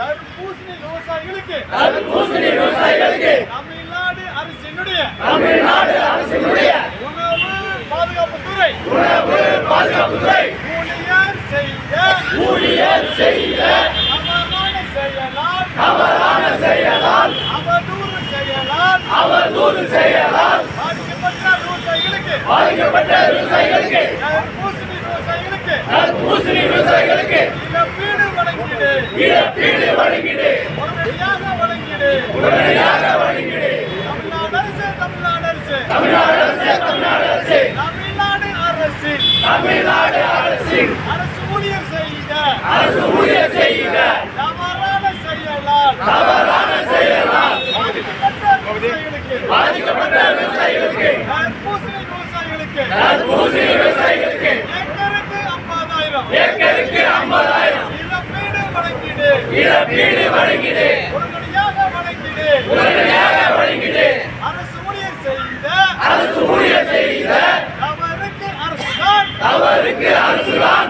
தர்பூசணி விவசாயிகளுக்கு. தர்பூசணி விவசாயிகளுக்கு. தமிழ்நாடு அரசினுடைய தமிழ்நாடு அரசினுடைய உணவு பாதுகாப்புத்துறை உணவு பாதுகாப்புத்துறை ஊழியர் செய்த ஊழியர் அவதூறு அவதூறு செயலால் பாதிக்கப்பட்ட விவசாயிகளுக்கு. பாதிக்கப்பட்ட விவசாயிகளுக்கு. தர்பூசணி விவசாயிகளுக்கு. தர்பூசணி விவசாயிகளுக்கு. இழப்பீடு வழங்கிடு. இழப்பீடு வழங்கிடு உடனடியாக வழங்கிடு தமிழ்நாடு அரசு தமிழ்நாடு அரசு. தமிழ்நாடு அரசு தமிழ்நாடு அரசு. அரசு. ஊழியர் செய்த அரசு ஊழியர் செய்த தவறான செயலால். தவறான செயலால். பாதிக்கப்பட்ட விவசாயிகளுக்கு. பாதிக்கப்பட்ட விவசாயிகளுக்கு. தர்பூசணி விவசாயிகளுக்கு. தர்பூசணி விவசாயிகளுக்கு. இழப்பீடு வழங்கிடு. உடனடியாக வழங்கிடு. அரசு ஊழியர் செய்த அரசு ஊழியர் செய்த தவறுக்கு அரசுதான். தவறுக்கு அரசுதான்.